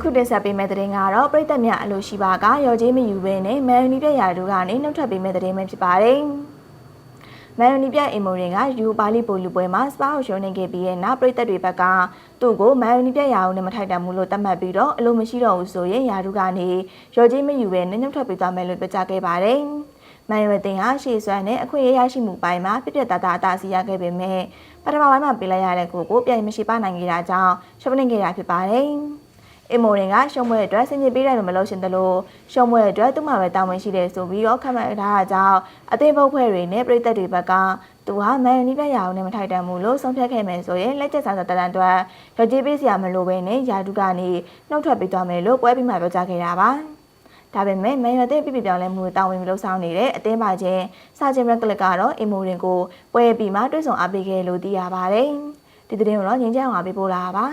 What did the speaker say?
ခုတင်ဆက်ပေးမယ့်သတင်းကတော့ပြည်သက်များအလို့ရှိပါကရော်ကြီးမယူဘဲနဲ့မန်ယူနီပြရာတို့ကနေနှုတ်ထွက်ပေးမယ့်သတင်းပဲဖြစ်ပါတယ်။မန်ယူနီပြအင်မိုရင်ကယူပါလီပိုလူပွဲမှာစပါကိုရှုံးနေခဲ့ပြီးတဲ့နောက်ပြည်သက်တွေဘက်ကသူ့ကိုမန်ယူနီပြရာအောင်နဲ့မထိုက်တန်ဘူးလို့သတ်မှတ်ပြီးတော့အလို့မရှိတော့ဘူးဆိုရင်ယာတို့ကနေရော်ကြီးမယူဘဲနဲ့နှုတ်ထွက်ပေးသွားမယ်လို့ပြောကြားခဲ့ပါတယ်။မန်ယူအသင်းဟာရှေ့စွမ်းနဲ့အခွင့်အရေးရရှိမှုပိုင်းမှာပြပြတသားအသာစီရခဲ့ပေမဲ့ပထမပိုင်းမှာပေးလိုက်ရတဲ့ကိုကိုပြန်မရှိပါနိုင်ခဲ့တာကြောင့်ရှုံးနေခဲ့တာဖြစ်ပါတယ်။ အီမိုရင်ကရှုံးပွဲအတွက်ဆင်ခြင်ပေးတယ်လို့မလို့ရှင်တယ်လို့ရှုံးပွဲအတွက်သူ့မှာပဲတာဝန်ရှိတယ်ဆိုပြီးတော့ခန့်မှန်းထားတာကြောင့်အသေးပုတ်ဖွဲ့တွေနဲ့ပြည်သက်တွေဘက်ကသူဟာမန်ယူနီပြရအောင်နဲ့မထိုက်တန်ဘူးလို့ဆုံးဖြတ်ခဲ့မယ်ဆိုရင်လက်ကျက်ဆန်းစာတန်အတွက်ရကြေးပေးစရာမလိုဘဲနဲ့ယာတုကနေနှုတ်ထွက်ပေးသွားမယ်လို့ပွဲပြီးမှပြောကြားခဲ့တာပါဒါပေမဲ့မန်ယူတဲ့ပြပြပြောင်းလဲမှုတာဝန်မလို့ဆောင်နေတဲ့အသင်းပါချင်းစာချင်းရက်ကလကတော့အီမိုရင်ကိုပွဲပြီးမှတွေ့ဆုံအားပေးခဲ့လို့သိရပါတယ်ဒီသတင်းကိုတော့ငင်းကြအောင်အားပေးပို့လာပါ